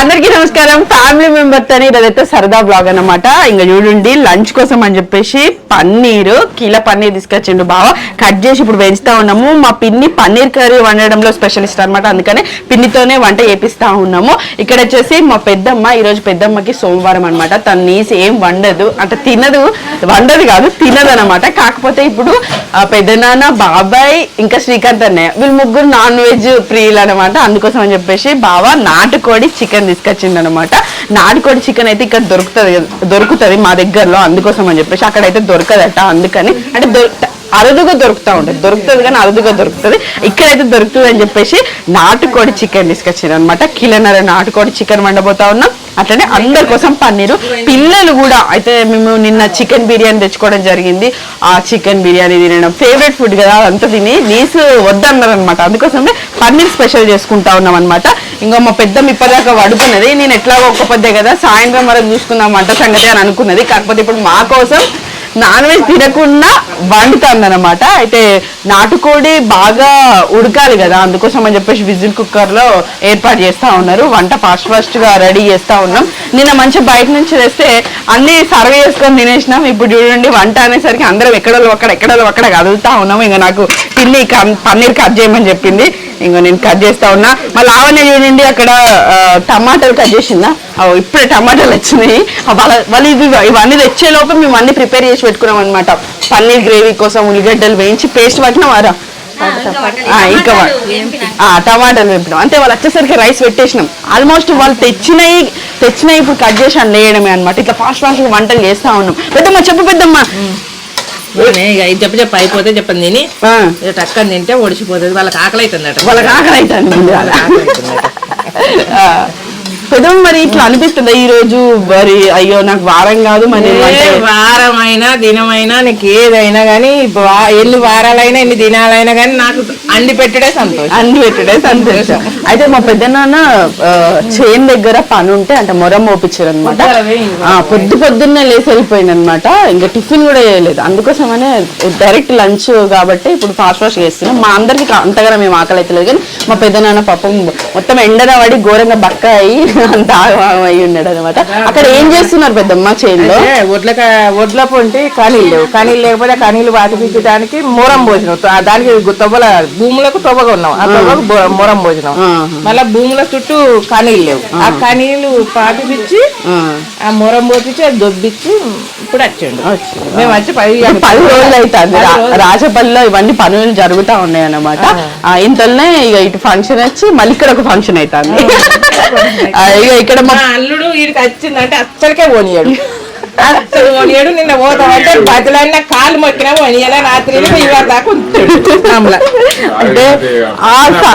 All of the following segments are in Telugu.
అందరికీ నమస్కారం. ఫ్యామిలీ మెంబర్ అని ఇదైతే సరదా బ్లాగ్ అన్నమాట. ఇంకా చూడండి లంచ్ కోసం అని చెప్పేసి పన్నీర్ కిలో పన్నీర్ తీసుకొచ్చిండు బావ. కట్ చేసి ఇప్పుడు పెంచుతా ఉన్నాము. మా పిన్ని పన్నీర్ కర్రీ వండడంలో స్పెషలిస్ట్ అనమాట అందుకనే పిన్నితోనే వంట చేపిస్తా ఉన్నాము. ఇక్కడ వచ్చేసి మా పెద్దమ్మ ఈ రోజు పెద్దమ్మకి సోమవారం అనమాట తన నీసి ఏం వండదు. అంటే తినదు వండదు కాదు తినదు అనమాట కాకపోతే ఇప్పుడు ఆ, పెద్దనాన్న బాబాయ్ ఇంకా శ్రీకాంత్ అన్నయ్య. వీళ్ళు ముగ్గురు నాన్ వెజ్ ప్రియులు అనమాట అందుకోసం అని చెప్పేసి బావ నాటుకోడి చికెన్ తీసుకొచ్చింది అనమాట నాటుకోడి చికెన్ అయితే ఇక్కడ దొరుకుతుంది దొరుకుతుంది మా దగ్గరలో అందుకోసం అని చెప్పేసి అక్కడైతే దొరకదట. అందుకని అంటే అరుదుగా దొరుకుతా ఉంటుంది. దొరుకుతుంది కానీ అరుదుగా దొరుకుతుంది. ఇక్కడైతే దొరుకుతుంది అని చెప్పేసి నాటుకోడి చికెన్ తీసుకొచ్చింది అనమాట కిలోన్నర నాటుకోడి చికెన్ వండబోతా ఉన్నాం. అట్లనే అందరి కోసం పన్నీరు. పిల్లలు కూడా అయితే మేము నిన్న చికెన్ బిర్యానీ తెచ్చుకోవడం జరిగింది. ఆ చికెన్ బిర్యానీ తినడం ఫేవరెట్ ఫుడ్ కదా అదంతా తిని నీసు వద్దన్నారు అనమాట అందుకోసమే పన్నీర్ స్పెషల్ చేసుకుంటా ఉన్నాం అనమాట ఇంకో మా పెద్ద ఇప్పటిదాకా పడుకున్నది నేను ఎట్లాగో ఒక్క పొద్దే కదా సాయంత్రం వరకు చూసుకుందాం వంట సంగతి అని అనుకున్నది. కాకపోతే ఇప్పుడు మా కోసం నాన్ వెజ్ తినకుండా వండుతుంది అనమాట అయితే నాటుకోడి బాగా ఉడకాలి కదా. అందుకోసం అని చెప్పేసి విజిల్ కుక్కర్లో ఏర్పాటు చేస్తా ఉన్నారు. వంట ఫాస్ట్ ఫాస్ట్గా రెడీ చేస్తూ ఉన్నాం. నిన్న మంచి బయట నుంచి తెస్తే అన్ని సర్వ్ చేసుకొని తినేసినాం. ఇప్పుడు చూడండి వంట అనేసరికి అందరం ఎక్కడో అక్కడ ఎక్కడో అక్కడ కదులుతా ఉన్నాం. ఇంకా నాకు పిన్ని పన్నీర్ కట్ చేయమని చెప్పింది. ఇంకో నేను కట్ చేస్తా ఉన్నా. మళ్ళీ ఆవనే చూడండి అక్కడ టమాటాలు కట్ చేసిందా? ఇప్పుడే టమాటాలు వచ్చినాయి. వాళ్ళ వాళ్ళు ఇవి ఇవన్నీ తెచ్చే లోపల మేము అన్ని ప్రిపేర్ చేసి పెట్టుకున్నాం అనమాట పన్నీర్ గ్రేవీ కోసం ఉల్లిగడ్డలు వేయించి పేస్ట్ పట్టిన వారా ఇంకా టమాటాలు వేపడం అంతే వాళ్ళు వచ్చేసరికి రైస్ పెట్టేసినాం. ఆల్మోస్ట్ వాళ్ళు తెచ్చినవి తెచ్చినవి ఇప్పుడు కట్ చేసి అని వేయడమే అనమాట ఇట్లా ఫాస్ట్ ఫాస్ట్ వంటలు చేస్తా ఉన్నాం. పెద్దమ్మ చెప్పు పెద్దమ్మ. చెప్పు చెప్పు అయిపోతే చెప్పండి తిని టక్కని తింటే ఒడిచిపోతుంది వాళ్ళకి ఆకలి అవుతుందట వాళ్ళకి ఆకలి అవుతుంది పెద్దమ్మ మరి ఇట్లా అనిపిస్తుందా ఈ రోజు? మరి అయ్యో నాకు వారం కాదు మరి వారమైనా దినమైనా నీకు ఏదైనా కానీ ఎన్ని వారాలైనా ఎన్ని దినాలైనా కానీ నాకు అండి పెట్టడే సంతోషం. అన్ని పెట్టుడే సంతోషం. అయితే మా పెద్దనాన్న చేన్ దగ్గర పని ఉంటే అంటే మొరం మోపించారు అనమాట పొద్దు పొద్దున్నే లేసి వెళ్ళిపోయింది అనమాట ఇంకా టిఫిన్ కూడా చేయలేదు. అందుకోసమనే డైరెక్ట్ లంచ్ కాబట్టి ఇప్పుడు ఫాస్ట్ ఫాస్ట్ చేస్తున్నాం. మా అందరికి అంతగా మేము ఆకలి అయితే లేదు కానీ మా పెద్దనాన్న పాపం మొత్తం ఎండన పడి ఘోరంగా బక్క అయ్యి అంత ఆగమాగం అయి ఉన్నాడు అనమాట అక్కడ ఏం చేస్తున్నారు పెద్దమ్మ చేన్లో? ఒడ్ల ఒడ్ల పొంటి కనీళ్ళు లేవు. కనీళ్ళు లేకపోతే కనీళ్ళు వాటిపించడానికి మూరం భోజనం. దానికి తొవ్వల భూములకు తొవ్వగా ఉన్నాం. ఆ తొవ్వకు మూరం భోజనం. మళ్ళా భూముల చుట్టూ కనీళ్ళు లేవు. ఆ కనీళ్ళు పాటిపించి ఆ, ఆ మూరం పోపించి అది దొబ్బిచ్చి ఇప్పుడు వచ్చిండు. మేము వచ్చి పది పది రోజులు అవుతుంది రాజపల్లిలో ఇవన్నీ పనులు జరుగుతా ఉన్నాయి అన్నమాట ఆ, ఇంతలోనే ఇక ఇటు ఫంక్షన్ వచ్చి మళ్ళీ ఇక్కడ ఒక ఫంక్షన్ అవుతుంది. ఇక ఇక్కడ మా అల్లుడు వీడికి వచ్చిందంటే అచ్చడికే పోనీయాడు. అసలు పోనీయాడు నిన్న పోతామంటే బదులైన కాలు మొక్కినా పోనీయాల రాత్రి ఇవాళ దాకా. అంటే ఆ స-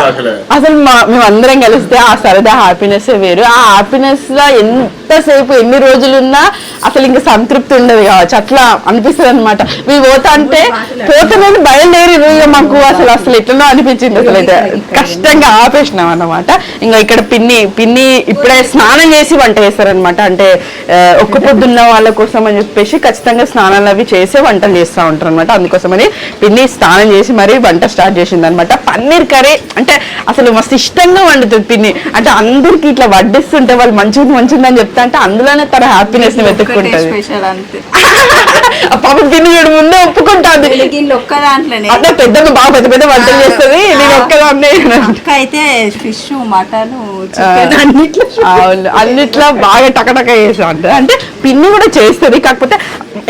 అసలు మా- మేమందరం కలిస్తే ఆ సరదా హ్యాపీనెస్ వేరు. ఆ హ్యాపీనెస్లో ఎంతసేపు ఎన్ని రోజులున్నా అసలు ఇంకా సంతృప్తి ఉండదు కావచ్చు. అట్లా అనిపిస్తుంది అనమాట మేము పోతా అంటే పోతామని బయలుదేరి మాకు అసలు అసలు ఎట్లనో అనిపించింది అసలు అయితే. కష్టంగా ఆపేసినాం అన్నమాట. ఇంకా ఇక్కడ పిన్ని పిన్ని ఇప్పుడే స్నానం చేసి వంట చేస్తారనమాట అంటే ఒక్క పొద్దున్న వాళ్ళ కోసం అని చెప్పేసి ఖచ్చితంగా స్నానాలు అవి చేసే వంటలు చేస్తూ ఉంటారు అనమాట అందుకోసమని పిన్ని స్నానం చేసి మరీ వంట స్టార్ట్ చేసింది అనమాట పన్నీర్ కర్రీ అంటే అసలు మస్తు ఇష్టంగా వండుతుంది పిన్ని అంటే అందరికి ఇట్లా వడ్డిస్తుంటే వాళ్ళు మంచిది మంచిది అని చెప్తా అంటే అందులోనే తన హ్యాపీనెస్ని వెతుక్కుంటది. పాప పిన్ని చూడు ముందే ఒప్పుకుంటాది. అంటే పెద్దమ్మ బాగా పెద్ద పెద్ద వంటలు చేస్తుంది నేను ఒక్కదాన్నే అక్క అయితే ఫిష్ మటన్ అన్నిట్లో. బాగా టకటక చేసా అంటే పిన్ని కూడా చేస్తుంది. కాకపోతే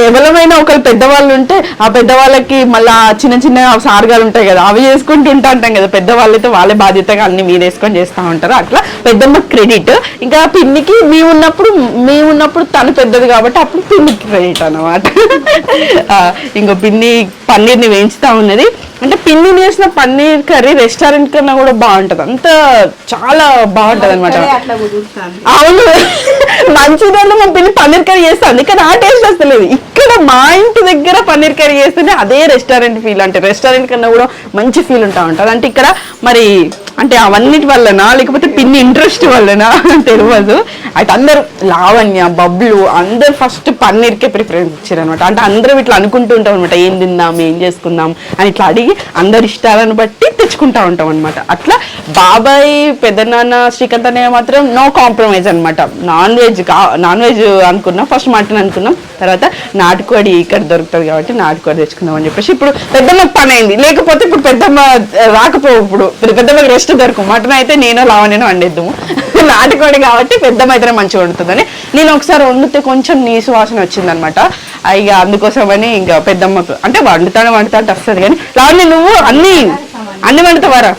ఎవరైనా ఒకరు పెద్దవాళ్ళు ఉంటే ఆ పెద్దవాళ్ళకి మళ్ళా చిన్న చిన్న సార్గాలు ఉంటాయి కదా అవి చేసుకుంటూ ఉంటా ఉంటాం కదా. పెద్దవాళ్ళైతే వాళ్ళే బాధ్యతగా అన్ని మీరు వేసుకొని చేస్తూ ఉంటారు. అట్లా పెద్దమ్మ క్రెడిట్. ఇంకా పిన్నికి మేము ఉన్నప్పుడు మేము ఉన్నప్పుడు తను పెద్దది కాబట్టి అప్పుడు పిన్నికి క్రెడిట్ అనమాట ఇంకో పిన్ని పన్నీర్ని వేయించుతా ఉన్నది. అంటే పిన్ని చేసిన పన్నీర్ కర్రీ రెస్టారెంట్ కన్నా కూడా బాగుంటది. అంత చాలా బాగుంటది అనమాట అవును. మంచిదన్న మా పిల్లి పన్నీర్ కర్రీ చేస్తుంది. కానీ ఆ టేస్ట్ వస్తలేదు ఇక్కడ మా ఇంటి దగ్గర పన్నీర్ కర్రీ చేస్తేనే అదే రెస్టారెంట్ ఫీల్ అంటే రెస్టారెంట్ కన్నా కూడా మంచి ఫీల్ ఉంటా ఉంటుంది. అంటే ఇక్కడ మరి అంటే అవన్నిటి వల్లనా లేకపోతే పిన్ని ఇంట్రెస్ట్ వల్లనా తెలియదు అయితే అందరూ లావణ్య బబ్లు అందరు ఫస్ట్ పన్నీర్కే ప్రిఫరెన్స్ ఇచ్చారు అనమాట అంటే అందరూ ఇట్లా అనుకుంటూ ఉంటాం అనమాట ఏం తిందాం ఏం చేసుకుందాం అని ఇట్లా అడిగి అందరి ఇష్టాలను బట్టి తెచ్చుకుంటా ఉంటాం అనమాట అట్లా బాబాయ్ పెద్దనాన్న శ్రీకాంత్ అనే మాత్రం నో కాంప్రమైజ్ అనమాట నాన్ వెజ్ నాన్ వెజ్ అనుకున్నాం ఫస్ట్ మటన్ అనుకున్నాం తర్వాత నాటుకోడి ఇక్కడ దొరుకుతుంది కాబట్టి నాటుకోడి తెచ్చుకుందాం అని చెప్పేసి ఇప్పుడు పెద్దమ్మ పని అయింది లేకపోతే ఇప్పుడు పెద్దమ్మ రాకపోవు ఇప్పుడు. పెద్దమ్మకి రెస్ట్ దొరకదు మటన్ అయితే నేను లావనేను వండేద్దాము. నాటుకోడి కాబట్టి పెద్దమ్మ అయితేనే మంచిగా వండుతుందని నేను ఒకసారి వండితే కొంచెం నీసు వాసన వచ్చిందనమాట ఇక అందుకోసమని ఇంకా పెద్దమ్మకు అంటే వండుతాను వండుతా అంటే వస్తుంది. కానీ లావణ్య నువ్వు అన్ని అన్ని వండుతావారా?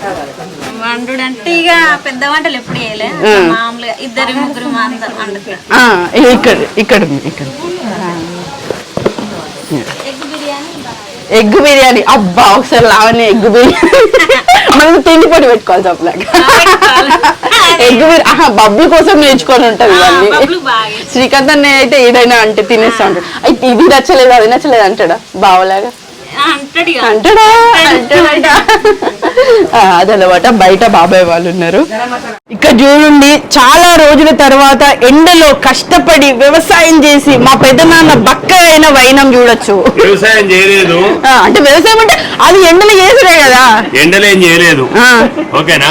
వండుడు అంటే ఇక పెద్ద వంటలు ఎప్పుడు చేయలే. మామూలుగా ఇద్దరు ముగ్గురు ఇక్కడ ఇక్కడ ఇక్కడ. ఎగ్ బిర్యానీ. అబ్బా ఒకసారి లావణ్య ఎగ్ బిర్యానీ. మనం తిండి పొడి పెట్టుకోవాలి చెప్పలేక ఎగ్ బిర్యానీ ఆహా బబ్బుల కోసం నేర్చుకొని ఉంటది ఇవన్నీ. శ్రీకాంత్ అన్నయ్య అయితే ఏదైనా అంటే తినేస్తా ఉంటాడు. అయితే ఇది నచ్చలేదు అది నచ్చలేదు అంటాడా? బావలాగా? అంటాడు. అంటాడా? అదనమాట. బయట బాబాయ్ వాళ్ళు ఉన్నారు ఇక్కడ చూడండి చాలా రోజుల తర్వాత ఎండలో కష్టపడి వ్యవసాయం చేసి మా పెద్దనాన్న బక్క అయిన వైనం చూడొచ్చు. వ్యవసాయం చేయలేదు. అంటే వ్యవసాయం అంటే అది ఎండలో చేసిరే కదా. ఎండలేం చేయలేదు. ఆ, ఓకేనా?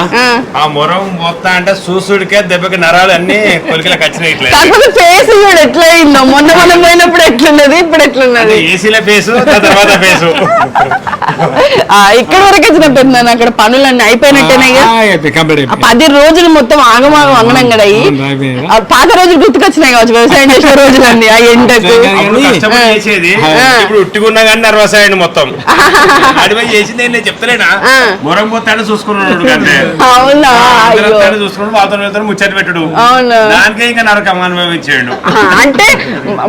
ఆ. మొరం మొత్తం అంటే సూసుడికే దెబ్బకి నరాలు అన్ని కొలికలకు వచ్చినాయి ఇట్లా కాకపోతే ఫేస్ కూడా ఎట్లా అయిందో మొన్న మనం పోయినప్పుడు ఎట్లున్నది? ఇప్పుడు ఎట్లున్నది? ఏసీల ఫేసు తర్వాత ఫేసు. ఇక్కడ వరకే చిన్న పెద్దనాన్న అక్కడ పనులన్నీ అయిపోయినట్టేనే పది రోజులు మొత్తం ఆగమాగం అంగనం కదా అయ్యి. ఆ పాత రోజులు గుర్తుకొచ్చినాయి కావచ్చు వ్యవసాయం చేసిన రోజులన్నీ ఆ ఎండకు. ఇప్పుడు ఉట్టిగున్నా కానీ నర్వస్ అయ్యండి మొత్తం. అడిపోయి చేసింది లేదు చెప్తలేనా. మొరం పోతాడు చూసుకున్నాడు అవునా? అయ్యో. చూసుకున్నాడు వాతావరణం ముచ్చట పెట్టుడు. అవును. దానికే ఇంకా నరకం అనుభవించాడు. అంటే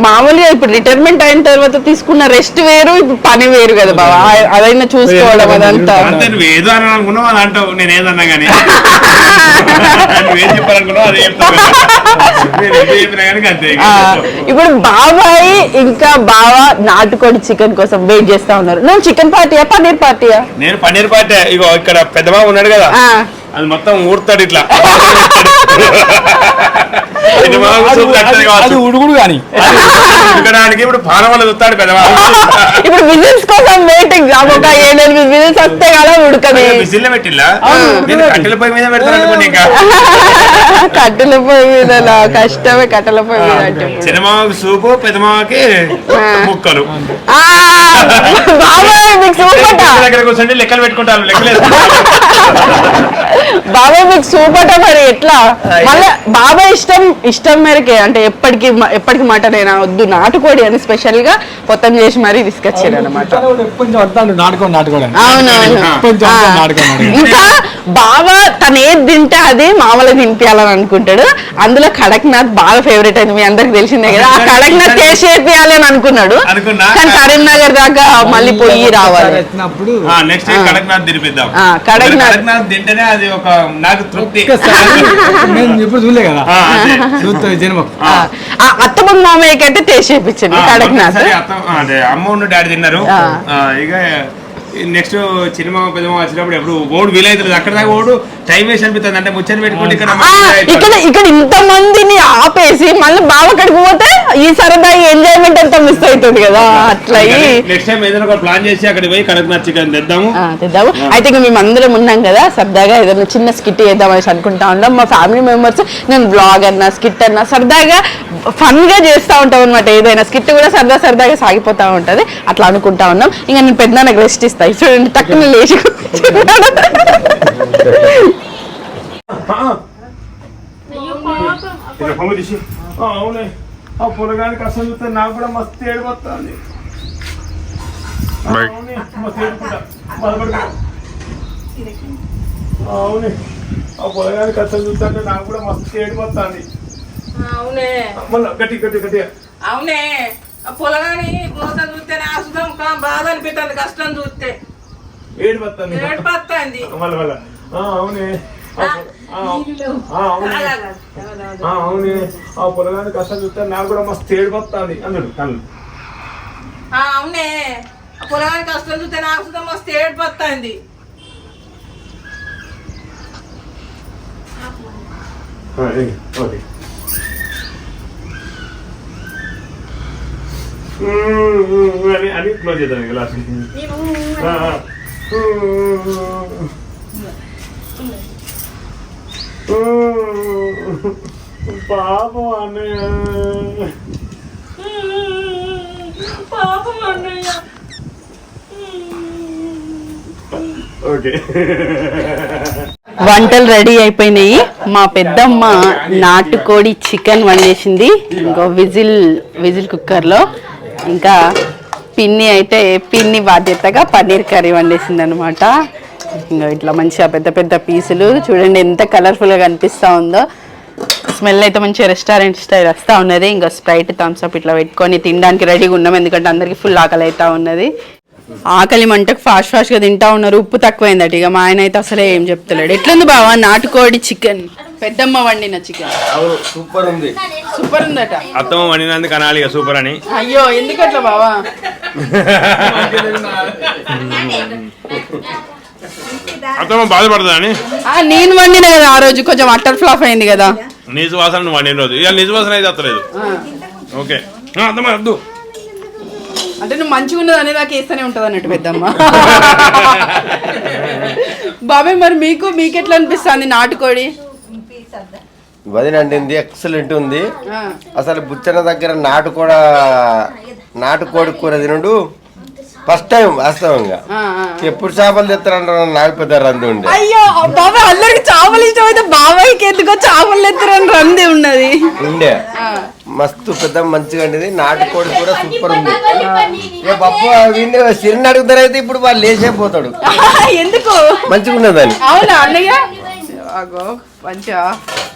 మామూలుగా ఇప్పుడు రిటైర్మెంట్ అయిన తర్వాత తీసుకున్న రెస్ట్ వేరు ఇప్పుడు పని వేరు కదా బాబా అదైనా చూసుకోవడం అదంతా. ఏదో అని అనుకున్నావు అని అంటావు నేను ఏదన్నా కానీ అదే ఇప్పుడు బాబాయ్ ఇంకా బావ నాటుకోడి చికెన్ కోసం వెయిట్ చేస్తా ఉన్నారు. నువ్వు చికెన్ పార్టీయా పన్నీర్ పార్టీయా? నేను పన్నీర్ పాటే ఇగో ఇక్కడ పెద్ద బాబు ఉన్నాడు కదా. అది మొత్తం ఊడతాడు ఇట్లా. బాబు. అది ఉడుగుడు కానీ. ఉడకడానికి ఇప్పుడు పానం వల్ల చూస్తాడు పెద్ద బాబు. ఇప్పుడు విజిల్స్ కోసం వెయిటింగ్ ఒక ఏడెనిమిది విజిల్స్ వస్తే పెట్టిల్లా? నేను కట్టెల పొయ్యి మీద పెడతాను అనుకోండి ఇంకా. కట్టెల పొయ్యి మీద నా కష్టమే కట్టెల పొయ్యి మీద అంటే సూపు ముక్కలు. బాబాయ్ మీకు దగ్గర లెక్కలు పెట్టుకుంటాను లెక్కలేదు బాబాయ్ మీకు సూపట మరి ఎట్లా? మళ్ళీ బాబాయ్ ఇష్టం ఇష్టం మేరకే అంటే ఎప్పటికి ఎప్పటికి మటన్ అయినా వద్దు నాటుకోడి అని స్పెషల్గా కొత్త చేసి మరీ తీసుకొచ్చారు అనమాట అవునవును. ఇంకా బావ తను ఏది తింటే అది మామూలుగా తినిపించాలని అనుకుంటాడు. అందులో కడక్నాథ్ బాగా ఫేవరెట్ అని మీ అందరికి తెలిసిందే కదా. ఆ కడక్నాథ్ టేస్ట్ చేపియాలి అని అనుకున్నాడు. అనుకున్నా. కానీ కరీంనగర్ దాకా మళ్ళీ పోయి రావాలి. నెక్స్ట్ కడక్నాథ్ తినిపిద్దాం. కడక్నాథ్. తింటేనే అది ఒక నాకు తృప్తి. చూడలే కదా. మామయ్యకి అయితే టేస్ట్ చేయించండి కడక్నాథ్. అమ్మ డాడీ తిన్నారు. ఇక నెక్స్ట్ సినిమా పెద్దమ్మ వచ్చినప్పుడు ఎప్పుడు ఓడు వీలైతుంది అక్కడ దాకా ఓడు టైం వేస్ట్ అనిపిస్తుంది. అంటే ముచ్చని పెట్టుకుంటే ఇక్కడ ఇక్కడ ఇక్కడ ఇంత మందిని ఆపేసి మళ్ళీ బావ అక్కడికి పోతే ఈ సరదా ఎంజాయ్మెంట్ అంతా మిస్ అవుతుంది కదా. అట్లా నెక్స్ట్ టైం ఏదైనా ఒక ప్లాన్ చేసి అక్కడికి పోయి కడక్నాథ్ చికెన్ తెద్దాము. తెద్దాము. అయితే ఇంక మేము అందరం ఉన్నాం కదా సరదాగా ఏదైనా చిన్న స్కిట్ వేద్దాం అనేసి అనుకుంటా ఉన్నాం. మా ఫ్యామిలీ మెంబర్స్ నేను బ్లాగ్ అన్నా స్కిట్ అన్నా సరదాగా ఫన్గా చేస్తూ ఉంటాం అనమాట ఏదైనా స్కిట్ కూడా సరదా సరదాగా సాగిపోతా ఉంటది. అట్లా అనుకుంటా ఉన్నాం. ఇంకా నేను పెద్ద నాకు రెస్ట్ ఇస్తాయి చూడండి టక్కున లేచి తీసి. అవునే ఆ పొలగానికి అసలు చూస్తే నాకు కూడా మస్తు ఏడిపోతుంది అవునే మస్తు ఏడుకుంటా బాధపడుకో. ఆ, అవునే. ఆ పొలగానికి అసలు చూస్తుంటే నాకు కూడా మస్తు ఏడిపోతుంది అవునే. మళ్ళీ గట్టి గట్టి గట్టి అవునే. ఆ పొలగాని మోసం చూస్తే ఆసుతం బాధ అనిపిస్తుంది కష్టం చూస్తే. ఏడిపోతుంది ఏడిపోతుంది మళ్ళీ మళ్ళీ. ఆ, అవునే. అవునే. ఆ, పొలగానికి కష్టం చూస్తే నాకు కూడా మస్తు ఏడిపోతుంది అందుడు కళ్ళు ఆ, అవునే. ఆ పొలగాని కష్టం చూస్తే ఆసుతం మస్తు ఏడిపోతుంది ఓకే. అని అని క్లోజ్ చేద్దాం ఇంకా లాస్ట్ పాపం అన్నయ్య. ఓకే. వంటలు రెడీ అయిపోయినాయి. మా పెద్దమ్మ నాటుకోడి చికెన్ వండేసింది. ఇంకో విజిల్ విజిల్ కుక్కర్లో. ఇంకా పిన్ని అయితే పిన్ని బాధ్యతగా పన్నీర్ కర్రీ వండేసింది అనమాట ఇంకా ఇట్లా మంచిగా పెద్ద పెద్ద పీసులు. చూడండి ఎంత కలర్ఫుల్గా కనిపిస్తూ ఉందో. స్మెల్ అయితే మంచిగా రెస్టారెంట్ స్టైల్ వస్తూ ఉన్నది. ఇంకా స్ప్రైట్ థమ్స్ అప్ ఇట్లా పెట్టుకొని తినడానికి రెడీగా ఉన్నాం. ఎందుకంటే అందరికీ ఫుల్ ఆకలి అవుతా ఉన్నది. ఆకలి మంటకు ఫాస్ట్ ఫాస్ట్గా తింటా ఉన్నారు. ఉప్పు తక్కువైందట. ఇక మా ఆయన అయితే అసలే ఏం చెప్తలేడు. ఎట్లుంది బావా? నాటుకోడి చికెన్ పెద్దమ్మ వండిన చికెన్ సూపర్ ఉంది. సూపర్ ఉందట. అత్తమ్మ వండినందుకు అనాలి సూపర్ అని. అయ్యో ఎందుకట్లా బావా? అత్తమ్మ బాధపడదా అని? ఆ, నేను వండిన కదా ఆ రోజు కొంచెం అట్టర్ ఫ్లాప్ అయింది కదా. నీసు వాసన నువ్వు వండిన రోజు. ఇవాళ నీసు వాసన అయితే అత్తలేదు. ఓకే. అత్తమ్మ వద్దు. అంటే నువ్వు మంచిగా ఉన్నది అనేది నాకు వేస్తూనే ఉంటది అన్నట్టు పెద్దమ్మ. బాబాయ్ మరి మీకు మీకు ఎట్లా అనిపిస్తుంది నాటుకోడి? వదిన అండింది ఎక్సలెంట్ ఉంది. ఆ, అసలు బుచ్చన దగ్గర నాటు కూడా నాటుకోడి కూర తినుడు ఫస్ట్ టైం వాస్తవంగా. ఎప్పుడు చేపలు తెస్తారంటారు నాకు పెద్ద రంది ఉండే. అయ్యో బాబాయ్ అందరికి చేపలు ఇష్టం అయితే బాబాయ్కి ఎందుకో చేపలు ఎత్తురని రంది ఉన్నది. ఉండే. మస్తు పెద్ద మంచిగా అండి నాటుకోడి కూర సూపర్ ఉంది ఏ వీడిని సిరిని అడుగుతారైతే ఇప్పుడు వాళ్ళు లేచేపోతాడు ఎందుకు? మంచిగా ఉన్నదని. అవునా అన్నయ్య? అగో మంచిగా.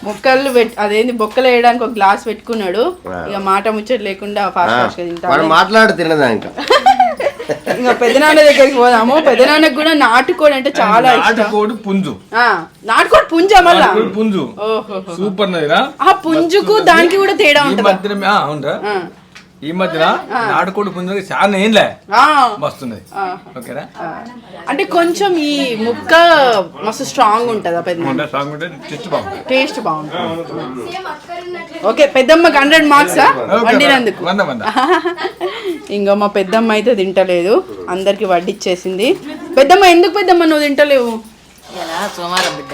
మొక్కలు పెట్ అదేంది బొక్కలు వేయడానికి ఒక గ్లాస్ పెట్టుకున్నాడు. ఇక మాట ముచ్చట లేకుండా ఫాస్ట్ ఫాస్ట్గా తింటాడు. వాడు మాట్లాడు తినదాక. ఇంకా పెద్దనాన్న దగ్గరికి పోదాము. పెద్దనాన్నకి కూడా నాటుకోడి అంటే చాలా ఇష్టం. నాటుకోడి పుంజు నాటుకోడి పుంజ మళ్ళా? పుంజు. సూపర్ ఆ పుంజుకు దానికి కూడా తేడా ఉంటుందా? ఈ మధ్యన నాటుకోడి పుంజు చాలా ఏంలే వస్తున్నది ఓకేనా. అంటే కొంచెం ఈ ముక్క మస్తు స్ట్రాంగ్ ఉంటుందా పెద్ద ఉంటే టెస్ట్ బాగుంటుంది. టేస్ట్ బాగుంటుంది. ఓకే పెద్దమ్మకి హండ్రెడ్ మార్క్స్ వండినందుకు. వంద వంద. ఇంకా మా పెద్దమ్మ అయితే తింటలేదు. అందరికి వడ్డిచ్చేసింది. పెద్దమ్మ ఎందుకు పెద్దమ్మ నువ్వు తింటలేవు? ఇలా సోమవారం బిడ్డ?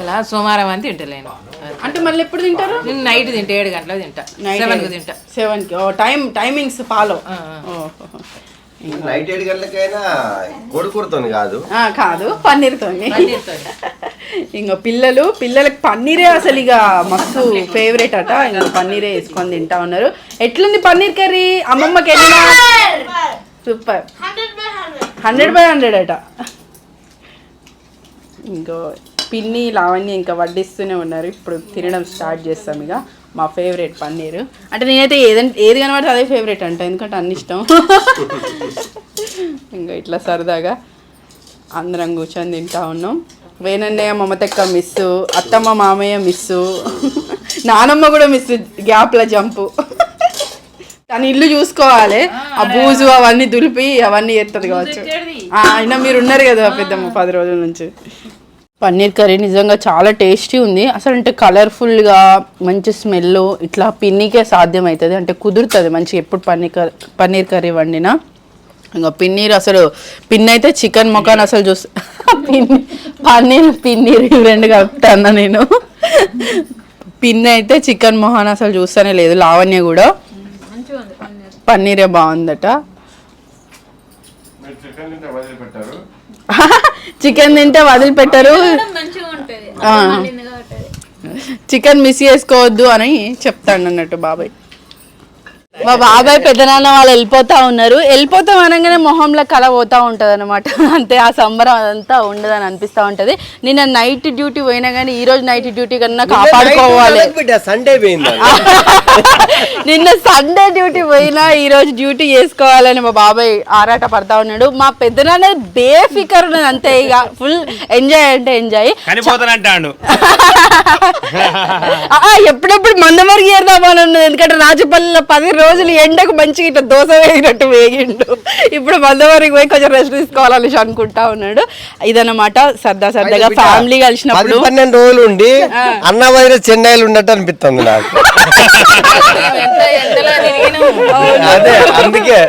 ఇలా సోమవారం అని తింటలేను. అంటే మళ్ళీ ఎప్పుడు తింటారు? నేను నైట్ తింటా ఏడు గంటలకు తింటా. సెవెన్కు తింటా. సెవెన్కి. ఓ టైం టైమింగ్స్ ఫాలో. నైట్ ఏడు గంటలకైనా కోడి కూరతోని కాదు కాదు పన్నీర్తో ఇంకా పిల్లలు పిల్లలకి పన్నీరే అసలు ఇక మస్తు ఫేవరెట్ అట. ఇంకా పన్నీరే వేసుకొని తింటా ఉన్నారు. ఎట్లుంది పన్నీర్ కర్రీ? అమ్మమ్మకి వెళ్ళినా సూపర్. Hundred by hundred. అట. ఇంకో పిన్ని లావణ్య ఇంకా వడ్డిస్తూనే ఉన్నారు. ఇప్పుడు తినడం స్టార్ట్ చేస్తాం ఇక. మా ఫేవరెట్ పన్నీరు. అంటే నేనైతే ఏదంటే ఏది కనబడితే అదే ఫేవరెట్ అంట. ఎందుకంటే అన్ని ఇష్టం. ఇంకా ఇట్లా సరదాగా అందరం కూర్చొని తింటా ఉన్నాం. వేనన్నయ్య మమతక్క మిస్సు అత్తమ్మ మామయ్య మిస్సు నానమ్మ కూడా మిస్ గ్యాప్ల జంపు తన ఇల్లు చూసుకోవాలి. ఆ బూజు అవన్నీ దులిపి అవన్నీ ఎత్తది కావచ్చు. అయినా మీరు ఉన్నారు కదా పెద్దమ్మ పది రోజుల నుంచి. పన్నీర్ కర్రీ నిజంగా చాలా టేస్టీ ఉంది. అసలు అంటే కలర్ఫుల్గా మంచి స్మెల్ ఇట్లా పిన్నికే సాధ్యం అవుతుంది అంటే కుదురుతుంది మంచిగా ఎప్పుడు పన్నీర్ కర్రీ పన్నీర్ కర్రీ వండినా. ఇంకా పిన్నీర్ అసలు పిన్ అయితే చికెన్ మొకాన్ అసలు చూసి పిన్ని పన్నీర్ పిన్నీర్ ఇవి రెండు కలుపుతాను నేను. పిన్ అయితే చికెన్ మొహాన్ అసలు చూస్తూనే లేదు. లావణ్య కూడా. పన్నీరే బాగుందట. చికెన్ తింటే వదిలిపెట్టారు. చికెన్ మిస్ చేసుకోవద్దు అని చెప్తాను అన్నట్టు బాబాయ్. మా బాబాయ్ పెద్దనాన్న వాళ్ళు వెళ్ళిపోతా ఉన్నారు. వెళ్ళిపోతాం అనగానే మొహంలో కళ పోతా ఉంటది అనమాట అంతే ఆ సంబరం అదంతా ఉండదని అనిపిస్తా ఉంటది. నిన్న నైట్ డ్యూటీ పోయినా కానీ ఈ రోజు నైట్ డ్యూటీ కన్నా కాపాడుకోవాలి. సండే పోయింది నిన్న సండే డ్యూటీ పోయినా ఈ రోజు డ్యూటీ చేసుకోవాలని మా బాబాయ్ ఆరాట పడతా ఉన్నాడు. మా పెద్దనాన్న బేఫికర్ ఉన్నది అంతే ఇక. ఫుల్ ఎంజాయ్ అంటే ఎంజాయ్ కనిపోతానంటాడు ఎప్పుడెప్పుడు మందమరికి ఏరుదామని ఉన్నది. ఎందుకంటే రాజపల్లిలో పది రోజులు రోజులు ఎండకు మంచిగా ఇట్లా దోశ వేగినట్టు వేగిండు. ఇప్పుడు మందవరికి పోయి కొంచెం రెస్ట్ తీసుకోవాలనేసి అనుకుంటా ఉన్నాడు. ఇదన్నమాట సరదా సరదాగా ఫ్యామిలీ కలిసినప్పుడు. పన్నెండు రోజులు ఉండి అన్న వైరస్ చెన్నైలో ఉన్నట్టు అనిపిస్తుంది నాకు. అదే అందుకే.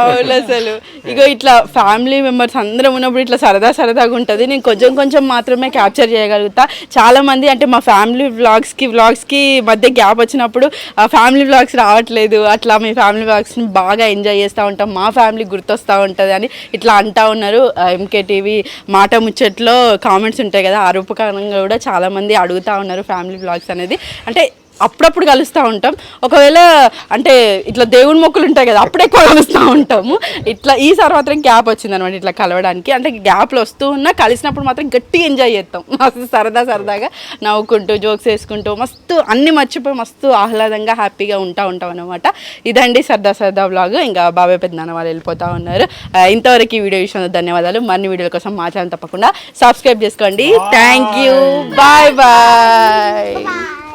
అవును అసలు. ఇగో ఇట్లా ఫ్యామిలీ మెంబర్స్ అందరం ఉన్నప్పుడు ఇట్లా సరదా సరదాగా ఉంటుంది. నేను కొంచెం కొంచెం మాత్రమే క్యాప్చర్ చేయగలుగుతా. చాలా మంది అంటే మా ఫ్యామిలీ వ్లాగ్స్కి వ్లాగ్స్కి మధ్య గ్యాప్ వచ్చినప్పుడు ఆ ఫ్యామిలీ బ్లాగ్స్ రావట్లేదు. అట్లా మీ ఫ్యామిలీ బ్లాగ్స్ని బాగా ఎంజాయ్ చేస్తూ ఉంటాం. మా ఫ్యామిలీ గుర్తొస్తూ ఉంటుంది అని ఇట్లా అంటూ ఉన్నారు. ఎంకే టీవీ మాట ముచ్చట్లో కామెంట్స్ ఉంటాయి కదా. ఆ రూపకారంగా కూడా చాలా మంది అడుగుతా ఉన్నారు ఫ్యామిలీ బ్లాగ్స్ అనేది. అంటే అప్పుడప్పుడు కలుస్తూ ఉంటాం. ఒకవేళ అంటే ఇట్లా దేవుడి మొక్కులు ఉంటాయి కదా అప్పుడు ఎక్కువ కలుస్తూ ఉంటాము. ఇట్లా ఈసారి మాత్రం గ్యాప్ వచ్చింది అనమాట ఇట్లా కలవడానికి. అంటే గ్యాప్లు వస్తూ ఉన్నా కలిసినప్పుడు మాత్రం గట్టిగా ఎంజాయ్ చేస్తాం. మస్తు సరదా సరదాగా నవ్వుకుంటూ జోక్స్ వేసుకుంటూ మస్తు అన్ని మర్చిపోయి మస్తు ఆహ్లాదంగా హ్యాపీగా ఉంటా ఉంటాం అనమాట ఇదండి సరదా సరదా బ్లాగ్ ఇంకా బాబాయ్ పెద్దనాన్న వాళ్ళు వెళ్ళిపోతా ఉన్నారు. ఇంతవరకు ఈ వీడియో విషయంలో ధన్యవాదాలు. మరిన్ని వీడియోల కోసం మాట్లాడడం తప్పకుండా సబ్స్క్రైబ్ చేసుకోండి. Thank you bye bye